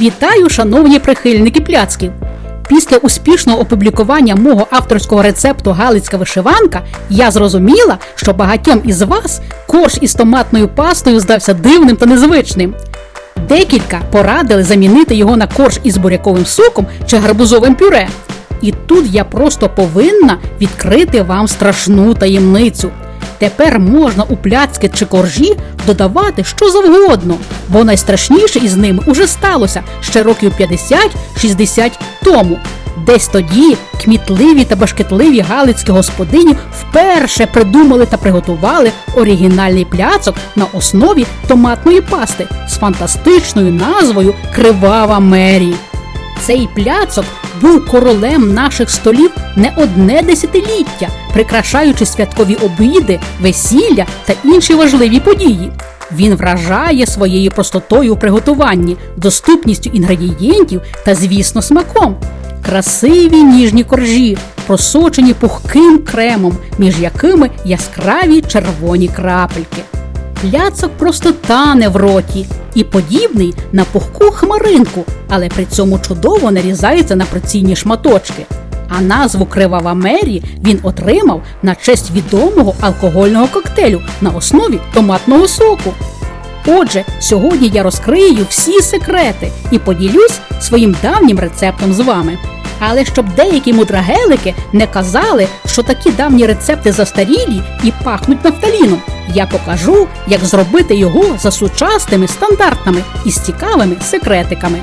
Вітаю, шановні прихильники пляцків! Після успішного опублікування мого авторського рецепту Галицька вишиванка я зрозуміла, що багатьом із вас корж із томатною пастою здався дивним та незвичним. Декілька порадили замінити його на корж із буряковим соком чи гарбузовим пюре. І тут я просто повинна відкрити вам страшну таємницю. Тепер можна у пляцки чи коржі додавати що завгодно, бо найстрашніше із ними уже сталося ще років 50-60 тому. Десь тоді кмітливі та башкетливі галицькі господині вперше придумали та приготували оригінальний пляцок на основі томатної пасти з фантастичною назвою Кривава Мері. Цей пляцок був королем наших столів не одне десятиліття, прикрашаючи святкові обіди, весілля та інші важливі події. Він вражає своєю простотою у приготуванні, доступністю інгредієнтів та, звісно, смаком. Красиві ніжні коржі, просочені пухким кремом, між якими яскраві червоні крапельки. Пляцок просто тане в роті і подібний на пухку хмаринку, але при цьому чудово нарізається на порційні шматочки. А назву Кривава Мері він отримав на честь відомого алкогольного коктейлю на основі томатного соку. Отже, сьогодні я розкрию всі секрети і поділюсь своїм давнім рецептом з вами. Але щоб деякі мудрагелики не казали, що такі давні рецепти застарілі і пахнуть нафталіном, я покажу, як зробити його за сучасними стандартами і з цікавими секретиками.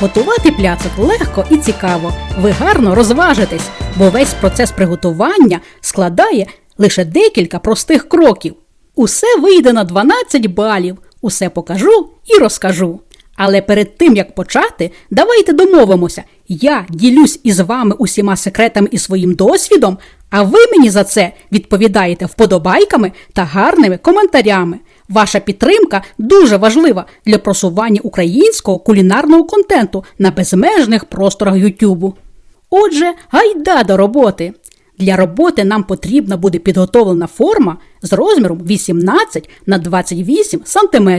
Готувати пляцок легко і цікаво. Ви гарно розважитесь, бо весь процес приготування складає лише декілька простих кроків. Усе вийде на 12 балів, усе покажу і розкажу. Але перед тим як почати, давайте домовимося. Я ділюсь із вами усіма секретами і своїм досвідом, а ви мені за це відповідаєте вподобайками та гарними коментарями. Ваша підтримка дуже важлива для просування українського кулінарного контенту на безмежних просторах Ютубу. Отже, гайда до роботи. Для роботи нам потрібна буде підготовлена форма з розміром 18 на 28 см.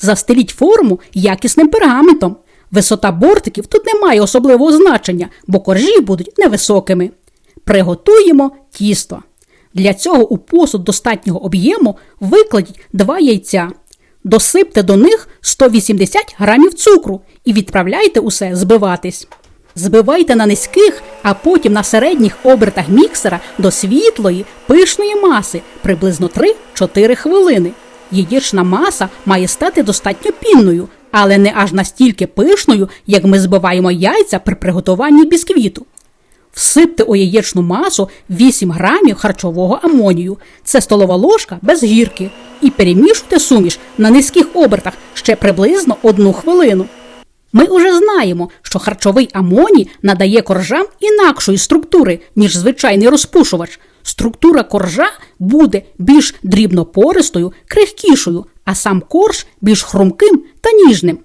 Застеліть форму якісним пергаментом. Висота бортиків тут не має особливого значення, бо коржі будуть невисокими. Приготуємо тісто. Для цього у посуд достатнього об'єму викладіть 2 яйця. Досипте до них 180 грамів цукру і відправляйте усе збиватись. Збивайте на низьких, а потім на середніх обертах міксера до світлої, пишної маси приблизно 3-4 хвилини. Яєчна маса має стати достатньо пінною, але не аж настільки пишною, як ми збиваємо яйця при приготуванні бісквіту. Всипте у яєчну масу 8 грамів харчового амонію. Це столова ложка без гірки. І перемішуйте суміш на низьких обертах ще приблизно одну хвилину. Ми уже знаємо, що харчовий амоній надає коржам інакшої структури, ніж звичайний розпушувач. Структура коржа буде більш дрібнопористою, крихкішою, а сам корж більш хрумким та ніжним.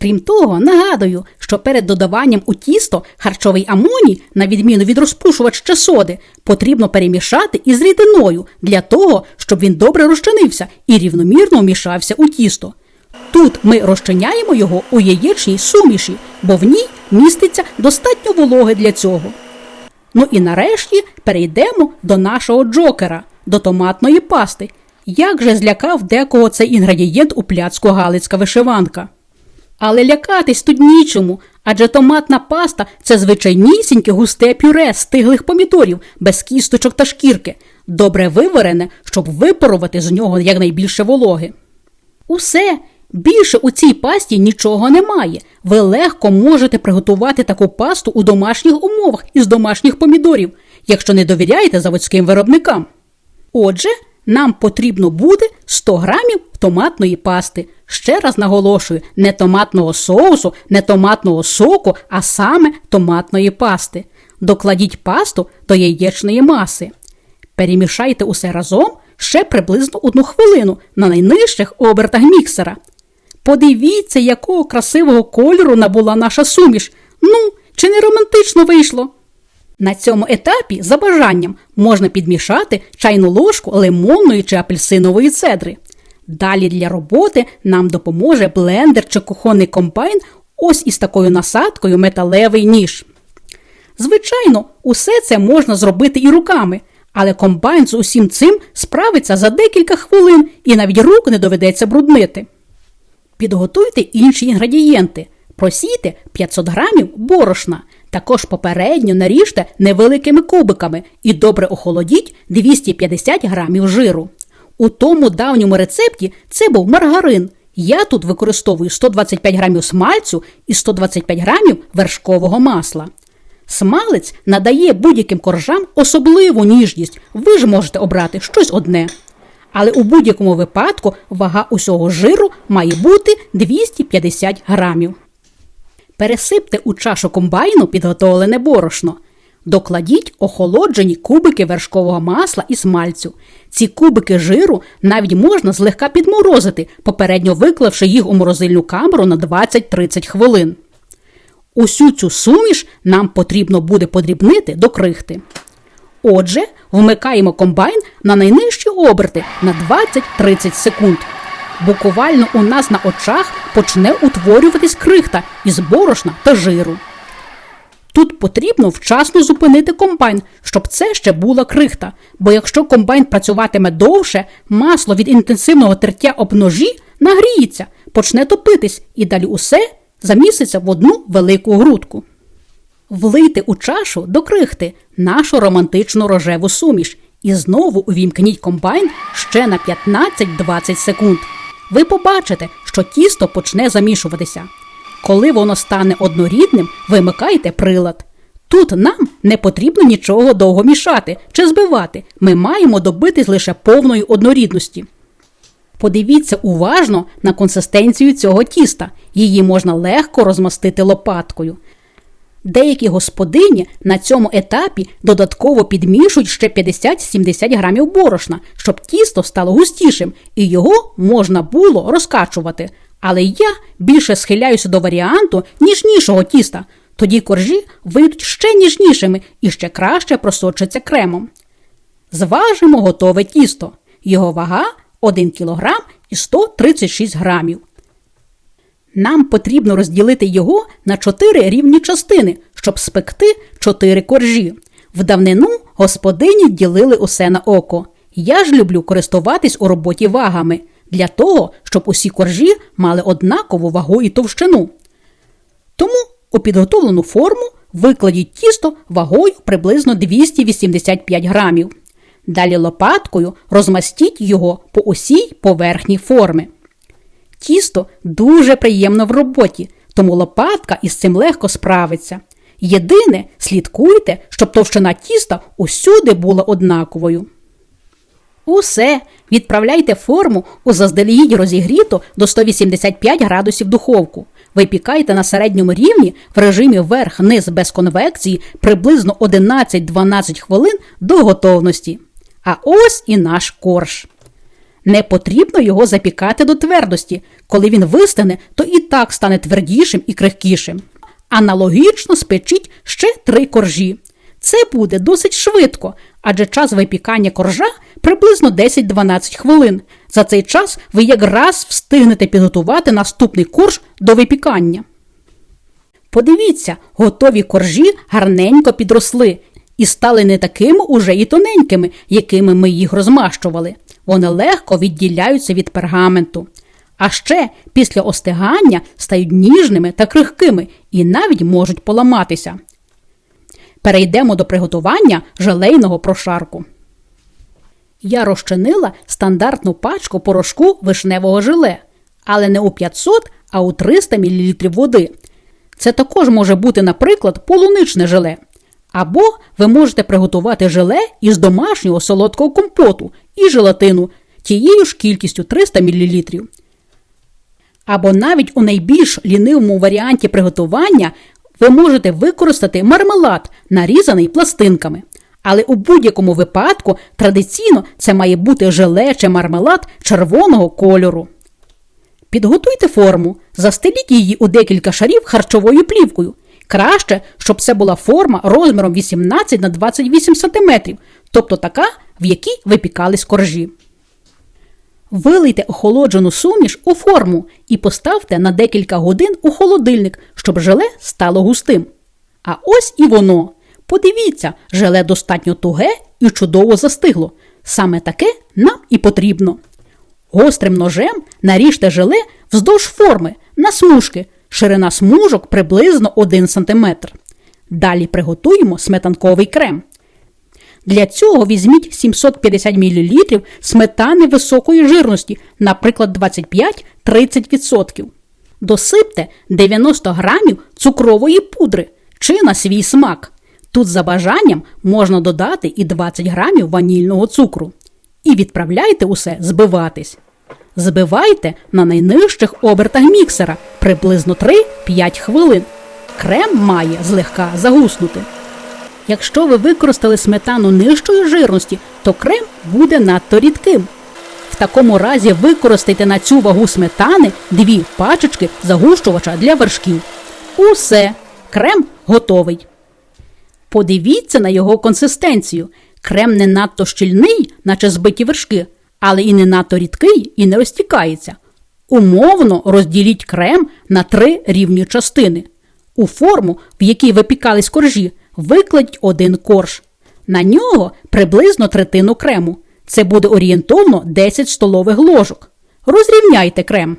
Крім того, нагадую, що перед додаванням у тісто харчовий амоній, на відміну від розпушувач чи соди, потрібно перемішати із рідиною для того, щоб він добре розчинився і рівномірно вмішався у тісто. Тут ми розчиняємо його у яєчній суміші, бо в ній міститься достатньо вологи для цього. Ну і нарешті перейдемо до нашого джокера, до томатної пасти. Як же злякав декого цей інгредієнт у пляцку галицька вишиванка? Але лякатись тут нічому, адже томатна паста це звичайнісіньке густе пюре стиглих помідорів, без кісточок та шкірки, добре виварене, щоб випарувати з нього якнайбільше вологи. Усе більше у цій пасті нічого немає. Ви легко можете приготувати таку пасту у домашніх умовах із домашніх помідорів, якщо не довіряєте заводським виробникам. Отже, нам потрібно буде 100 грамів томатної пасти. Ще раз наголошую, не томатного соусу, не томатного соку, а саме томатної пасти. Докладіть пасту до яєчної маси. Перемішайте усе разом ще приблизно одну хвилину на найнижчих обертах міксера. Подивіться, якого красивого кольору набула наша суміш. Ну, чи не романтично вийшло? На цьому етапі, за бажанням, можна підмішати чайну ложку лимонної чи апельсинової цедри. Далі для роботи нам допоможе блендер чи кухонний комбайн ось із такою насадкою металевий ніж. Звичайно, усе це можна зробити і руками, але комбайн з усім цим справиться за декілька хвилин і навіть рук не доведеться бруднити. Підготуйте інші інгредієнти. Просійте 500 грамів борошна. Також попередньо наріжте невеликими кубиками і добре охолодіть 250 грамів жиру. У тому давньому рецепті це був маргарин. Я тут використовую 125 грамів смальцю і 125 грамів вершкового масла. Смалець надає будь-яким коржам особливу ніжність. Ви ж можете обрати щось одне. Але у будь-якому випадку вага усього жиру має бути 250 грамів. Пересипте у чашу комбайну підготовлене борошно. Докладіть охолоджені кубики вершкового масла і смальцю. Ці кубики жиру навіть можна злегка підморозити, попередньо виклавши їх у морозильну камеру на 20-30 хвилин. Усю цю суміш нам потрібно буде подрібнити до крихти. Отже, вмикаємо комбайн на найнижчі оберти на 20-30 секунд. Буквально у нас на очах почне утворюватись крихта із борошна та жиру. Тут потрібно вчасно зупинити комбайн, щоб це ще була крихта, бо якщо комбайн працюватиме довше, масло від інтенсивного тертя об ножі нагріється, почне топитись і далі усе заміститься в одну велику грудку. Влийте у чашу до крихти нашу романтичну рожеву суміш і знову увімкніть комбайн ще на 15-20 секунд. Ви побачите, що тісто почне замішуватися. Коли воно стане однорідним, вимикайте прилад. Тут нам не потрібно нічого довго мішати чи збивати. Ми маємо добитись лише повної однорідності. Подивіться уважно на консистенцію цього тіста. Її можна легко розмастити лопаткою. Деякі господині на цьому етапі додатково підмішують ще 50-70 грамів борошна, щоб тісто стало густішим і його можна було розкачувати. Але я більше схиляюся до варіанту ніжнішого тіста. Тоді коржі вийдуть ще ніжнішими і ще краще просочаться кремом. Зважимо готове тісто. Його вага 1 кг і 136 грамів. Нам потрібно розділити його на 4 рівні частини, щоб спекти 4 коржі. В давнину господині ділили усе на око. Я ж люблю користуватись у роботі вагами для того, щоб усі коржі мали однакову вагу і товщину. Тому у підготовлену форму викладіть тісто вагою приблизно 285 грамів. Далі лопаткою розмастіть його по усій поверхні форми. Тісто дуже приємно в роботі, тому лопатка із цим легко справиться. Єдине, слідкуйте, щоб товщина тіста усюди була однаковою. Усе відправляйте форму у заздалегідь розігріту до 185 градусів духовку. Випікайте на середньому рівні в режимі верх-низ без конвекції приблизно 11-12 хвилин до готовності. А ось і наш корж. Не потрібно його запікати до твердості. Коли він вистане, то і так стане твердішим і крихкішим. Аналогічно спечіть ще три коржі. Це буде досить швидко, адже час випікання коржа приблизно 10-12 хвилин. За цей час ви якраз встигнете підготувати наступний корж до випікання. Подивіться, готові коржі гарненько підросли і стали не такими уже і тоненькими, якими ми їх розмащували. Вони легко відділяються від пергаменту. А ще після остигання стають ніжними та крихкими і навіть можуть поламатися. Перейдемо до приготування желейного прошарку. Я розчинила стандартну пачку порошку вишневого желе, але не у 500, а у 300 мл води. Це також може бути, наприклад, полуничне желе. Або ви можете приготувати желе із домашнього солодкого компоту і желатину тією ж кількістю 300 мл. Або навіть у найбільш лінивому варіанті приготування ви можете використати мармелад, нарізаний пластинками. Але у будь-якому випадку традиційно це має бути желе чи мармелад червоного кольору. Підготуйте форму, застеліть її у декілька шарів харчовою плівкою. Краще, щоб це була форма розміром 18 на 28 см, тобто така, в якій випікались коржі. Вилийте охолоджену суміш у форму і поставте на декілька годин у холодильник, щоб желе стало густим. А ось і воно. Подивіться, желе достатньо туге і чудово застигло. Саме таке нам і потрібно. Гострим ножем наріжте желе вздовж форми на смужки, ширина смужок приблизно 1 см. Далі приготуємо сметанковий крем. Для цього візьміть 750 мл сметани високої жирності, наприклад, 25-30%. Досипте 90 грамів цукрової пудри чи на свій смак. Тут за бажанням можна додати і 20 грамів ванільного цукру. І відправляйте усе збиватись. Збивайте на найнижчих обертах міксера приблизно 3-5 хвилин. Крем має злегка загуснути. Якщо ви використали сметану нижчої жирності, то крем буде надто рідким. В такому разі використайте на цю вагу сметани дві пачечки загущувача для вершків. Усе, крем готовий. Подивіться на його консистенцію. Крем не надто щільний, наче збиті вершки, але і не надто рідкий і не розтікається. Умовно розділіть крем на три рівні частини. У форму, в якій випікались коржі, викладіть один корж. На нього приблизно третину крему. Це буде орієнтовно 10 столових ложок. Розрівняйте крем.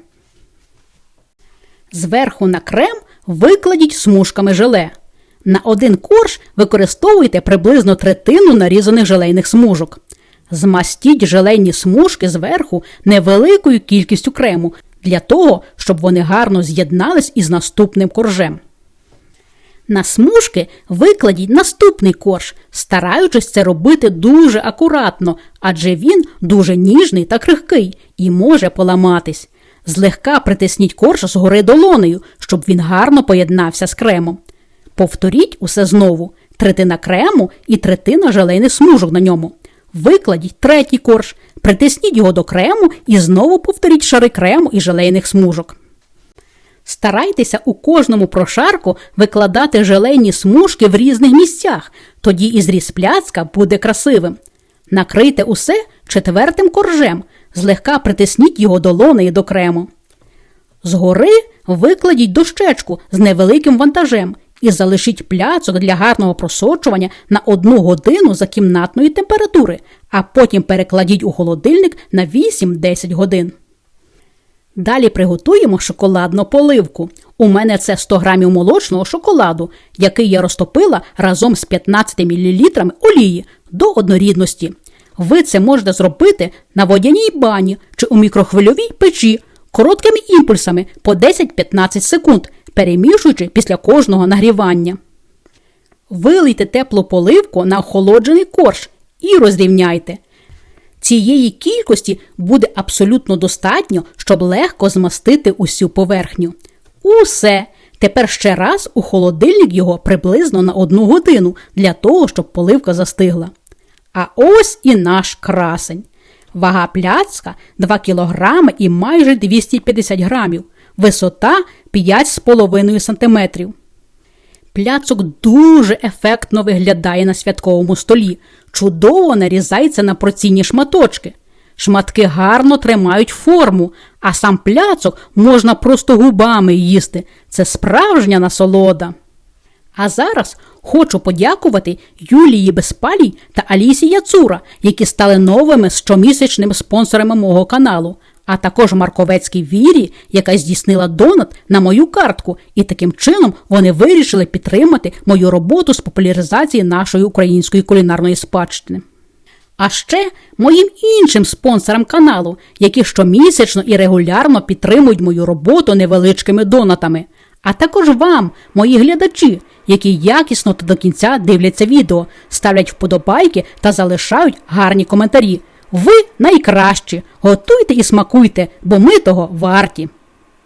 Зверху на крем викладіть смужками желе. На один корж використовуйте приблизно третину нарізаних желейних смужок. Змастіть желейні смужки зверху невеликою кількістю крему для того, щоб вони гарно з'єднались із наступним коржем. На смужки викладіть наступний корж, стараючись це робити дуже акуратно, адже він дуже ніжний та крихкий і може поламатись. Злегка притисніть корж згори долонею, щоб він гарно поєднався з кремом. Повторіть усе знову: третина крему і третина желейних смужок на ньому. Викладіть третій корж, притисніть його до крему і знову повторіть шари крему і желейних смужок. Старайтеся у кожному прошарку викладати желейні смужки в різних місцях, тоді і зріз пляцка буде красивим. Накрийте усе четвертим коржем, злегка притисніть його долонею до крему. Згори викладіть дощечку з невеликим вантажем і залишіть пляцок для гарного просочування на одну годину за кімнатної температури, а потім перекладіть у холодильник на 8-10 годин. Далі приготуємо шоколадну поливку. У мене це 100 грамів молочного шоколаду, який я розтопила разом з 15 мл олії до однорідності. Ви це можете зробити на водяній бані чи у мікрохвильовій печі короткими імпульсами по 10-15 секунд, перемішуючи після кожного нагрівання. Вилийте теплу поливку на охолоджений корж і розрівняйте. Цієї кількості буде абсолютно достатньо, щоб легко змастити усю поверхню. Усе. Тепер ще раз у холодильник його приблизно на одну годину для того, щоб поливка застигла. А ось і наш красень. Вага пляцка 2 кг і майже 250 грамів, висота 5,5 см. Пляцок дуже ефектно виглядає на святковому столі, чудово нарізається на процінні шматочки. Шматки гарно тримають форму, а сам пляцок можна просто губами їсти. Це справжня насолода. А зараз хочу подякувати Юлії Безпалій та Алісі Яцура, які стали новими щомісячними спонсорами мого каналу, а також Марковецькій Вірі, яка здійснила донат на мою картку, і таким чином вони вирішили підтримати мою роботу з популяризації нашої української кулінарної спадщини. А ще моїм іншим спонсорам каналу, які щомісячно і регулярно підтримують мою роботу невеличкими донатами, а також вам, мої глядачі, які якісно та до кінця дивляться відео, ставлять вподобайки та залишають гарні коментарі. Ви найкращі. Готуйте і смакуйте, бо ми того варті.